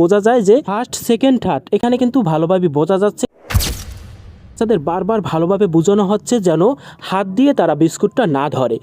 বোঝা যায় যে ফার্স্ট সেকেন্ড থার্ড এখানে কিন্তু ভালোভাবে বোঝা যাচ্ছে। বাচ্চাদের বারবার ভালোভাবে বোঝানো হচ্ছে যেন হাত দিয়ে তারা বিস্কুটটা না ধরে।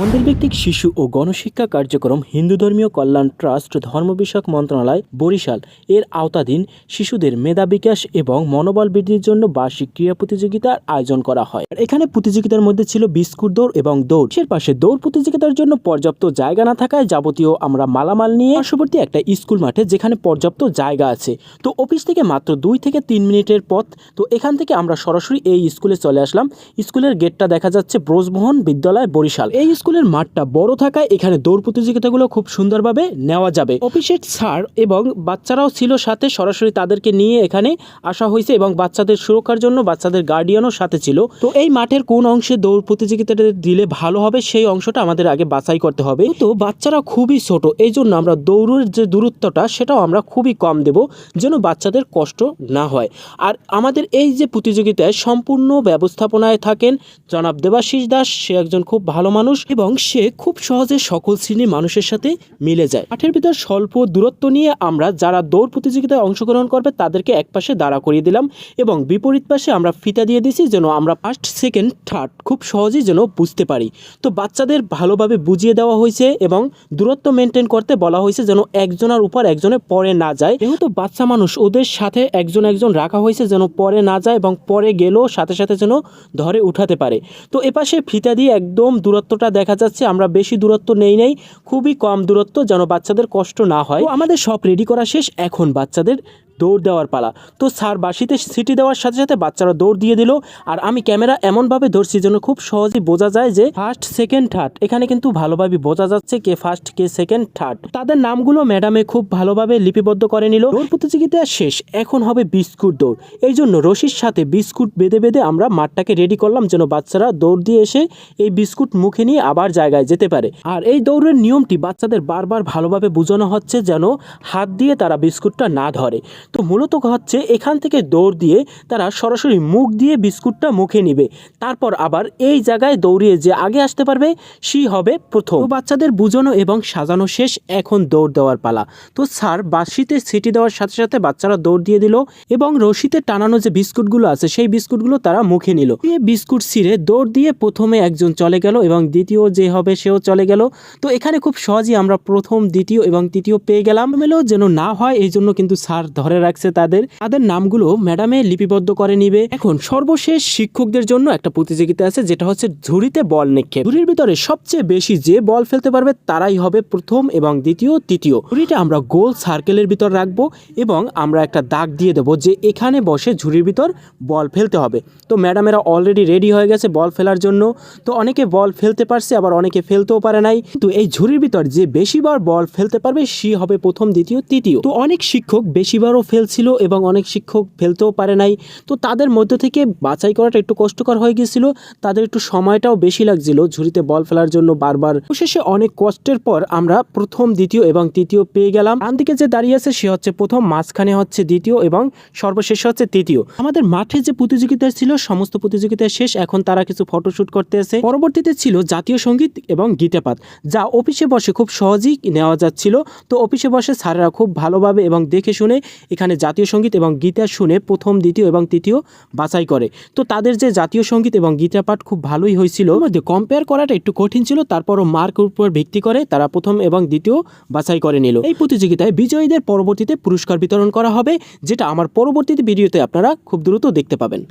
মন্দিরভিত্তিক শিশু ও গণশিক্ষা কার্যক্রম হিন্দু ধর্মীয় কল্যাণ ট্রাস্ট ধর্ম বিষয়ক মন্ত্রণালয় বরিশাল। এর আওতাধীন শিশুদের মেধা বিকাশ এবং মনোবল বৃদ্ধির জন্য বার্ষিক ক্রীড়া প্রতিযোগিতার আয়োজন করা হয়। এখানে প্রতিযোগিতার মধ্যে ছিল বিস্কুট দৌড় এবং দৌড়। এর পাশে দৌড় প্রতিযোগিতার জন্য পর্যাপ্ত জায়গা না থাকায় যাবতীয় আমরা মালামাল নিয়ে পার্শ্ববর্তী একটা স্কুল মাঠে যেখানে পর্যাপ্ত জায়গা আছে। তো অফিস থেকে মাত্র দুই থেকে তিন মিনিটের পথ। তো এখান থেকে আমরা সরাসরি এই স্কুলে চলে আসলাম। স্কুলের গেটটা দেখা যাচ্ছে ব্রোজমোহন বিদ্যালয় বরিশাল। এই স্কুলের মাঠটা বড় থাকায় এখানে দৌড় প্রতিযোগিতাগুলো খুব সুন্দরভাবে নেওয়া যাবে। অফিসের স্যার এবং বাচ্চারাও ছিল সাথে, সরাসরি তাদেরকে নিয়ে এখানে আসা হয়েছে এবং বাচ্চাদের সুরক্ষার জন্য বাচ্চাদের গার্ডিয়ানও সাথে ছিল। তো এই মাঠের কোন অংশে দৌড় প্রতিযোগিতাটা দিলে ভালো হবে সেই অংশটা আমাদের আগে বাছাই করতে হবে। তো বাচ্চারা খুবই ছোট এই জন্য আমরা দৌড়ের যে দূরত্বটা সেটাও আমরা খুবই কম দেব, যেন বাচ্চাদের কষ্ট না হয়। আর আমাদের এই যে প্রতিযোগিতায় সম্পূর্ণ ব্যবস্থাপনায় থাকেন জনাব দেবাশিস দাস, সে একজন খুব ভালো মানুষ। এবং সে খুব সহজে সকল শ্রেণির মানুষের সাথে মিলে যায়। মাঠের ভিতর স্বল্প দূরত্ব নিয়ে আমরা যারা দৌড় প্রতিযোগিতায় অংশগ্রহণ করবে, তাদেরকে এক পাশে দাঁড়া করিয়ে দিলাম এবং বিপরীত পাশে আমরা ফিতা দিয়ে দিছি যেন আমরা ফার্স্ট সেকেন্ড থার্ড খুব সহজেই যেন বুঝতে পারি। তো বাচ্চাদের ভালোভাবে বুঝিয়ে দেওয়া হয়েছে এবং দূরত্ব মেনটেন করতে বলা হয়েছে যেন একজনের উপর একজনের পরে না যায়। যেহেতু বাচ্চা মানুষ, ওদের সাথে একজন একজন রাখা হয়েছে যেন পরে না যায় এবং পরে গেলেও সাথে সাথে যেন ধরে উঠাতে পারে। তো এপাশে ফিতা দিয়ে একদম দূরত্বটা দেখা যাচ্ছে, আমরা বেশি দূরত্ব নেই নেই, খুবই কম দূরত্ব যেন বাচ্চাদের কষ্ট না হয়। আমাদের সব রেডি করা শেষ, এখন বাচ্চাদের দৌড় দেওয়ার পালা। তো স্যার বাসিতে সিটি দেওয়ার সাথে সাথে বাচ্চারা দৌড় দিয়ে দিল। আর আমি ক্যামেরা এমনভাবে ধরছি যেন খুব সহজেই বোঝা যায় যে ফার্স্ট সেকেন্ড থার্ড এখানে কিন্তু ভালোভাবে বোঝা যাচ্ছে কে ফার্স্ট কে সেকেন্ড থার্ড তাদের নামগুলো ম্যাডামে খুব ভালোভাবে লিপিবদ্ধ করে নিল। দৌড় প্রতিযোগিতা শেষ, এখন হবে বিস্কুট দৌড়। এই জন্য রশির সাথে বিস্কুট বেঁধে বেঁধে আমরা মাঠটাকে রেডি করলাম যেন বাচ্চারা দৌড় দিয়ে এসে এই বিস্কুট মুখে নিয়ে আবার জায়গায় যেতে পারে। আর এই দৌড়ের নিয়মটি বাচ্চাদের বারবার ভালোভাবে বোঝানো হচ্ছে যেন হাত দিয়ে তারা বিস্কুটটা না ধরে। তো মূলত হচ্ছে এখান থেকে দৌড় দিয়ে তারা সরাসরি মুখ দিয়ে বিস্কুটটা মুখে নিবে। তারপর আবার এই জায়গায় দৌড়িয়ে যে আগে আসতে পারবে, সে হবে প্রথম। বাচ্চাদের বুঝানো এবং সাজানো শেষ এখন দৌড় দেওয়ার পালা। তো স্যার বাসিতে সিটি দেওয়ার সাথে সাথে বাচ্চারা দৌড় দিয়ে দিল এবং রশিতে টানানো যে বিস্কুটগুলো আছে, সেই বিস্কুটগুলো তারা মুখে নিল। দিয়ে বিস্কুট ছিঁড়ে দৌড় দিয়ে প্রথমে একজন চলে গেল এবং দ্বিতীয় যে হবে সেও চলে গেল। তো এখানে খুব সহজেই আমরা প্রথম, দ্বিতীয় এবং তৃতীয় পেয়ে গেলাম। মেলেও যেন না হয় এই জন্য কিন্তু স্যার ধরে রাখছে তাদের। তাদের নামগুলো ম্যাডামে লিপিবদ্ধ করে নিবে। এখন সর্বশেষ শিক্ষকদের জন্য একটা প্রতিযোগিতা আছে, যেটা হচ্ছে ঝুড়িতে বল নিক্ষেপ। ঝুড়ির ভিতরে সবচেয়ে বেশি যে বল ফেলতে পারবে তারাই হবে প্রথম এবং দ্বিতীয়, তৃতীয়। ঝুড়িটা আমরা গোল সার্কেলের ভিতর রাখব এবং আমরা একটা দাগ দিয়ে দেবো যে এখানে বসে ঝুড়ির ভিতর বল ফেলতে হবে। তো ম্যাডামেরা অলরেডি রেডি হয়ে গেছে বল ফেলার জন্য। তো অনেকে বল ফেলতে পারছে, আবার অনেকে ফেলতেও পারে নাই। কিন্তু এই ঝুড়ির ভিতর যে বেশিবার বল ফেলতে পারবে, সে হবে প্রথম, দ্বিতীয়, তৃতীয়। তো অনেক শিক্ষক বেশিবারও ফেলছিল এবং অনেক শিক্ষক ফেলতেও পারে নাই। তো তাদের মধ্য থেকে বাছাই করাটা একটু কষ্টকর হয়ে গিয়েছিল। তাদের একটু সময়টাও বেশি লাগছিল ঝুড়িতে বল ফেলার জন্য বারবার। শেষে অনেক কষ্টের পর আমরা প্রথম, দ্বিতীয় এবং তৃতীয় পেয়ে গেলাম। ডান দিকে যে দাঁড়িয়ে আছে, সে হচ্ছে প্রথম, মাঝখানে হচ্ছে দ্বিতীয় এবং সর্বশেষ হচ্ছে তৃতীয়। আমাদের মাঠে যে প্রতিযোগিতা ছিল, সমস্ত প্রতিযোগিতা শেষ। এখন তারা কিছু ফটোশুট করতে আছে পরবর্তীতে ছিল জাতীয় সংগীত এবং গীতাপাত যা অফিসে বসে খুব সহজেই নেওয়া যাচ্ছিল। তো অফিসে বসে স্যারেরা খুব ভালোভাবে এবং দেখে শুনে এখানে জাতীয় সংগীত এবং গীতা শুনে প্রথম, দ্বিতীয় এবং তৃতীয় বাছাই করে। তো তাদের যে জাতীয় সংগীত এবং গীতা পাঠ খুব ভালোই হয়েছিল কম্পেয়ার করাটা একটু কঠিন ছিল, তারপরও মার্ক উপর ভিত্তি করে তারা প্রথম এবং দ্বিতীয় বাছাই করে নিল। এই প্রতিযোগিতায় বিজয়ীদের পরবর্তীতে পুরস্কার বিতরণ করা হবে, যেটা আমার পরবর্তীতে ভিডিওতে আপনারা খুব দ্রুত দেখতে পাবেন।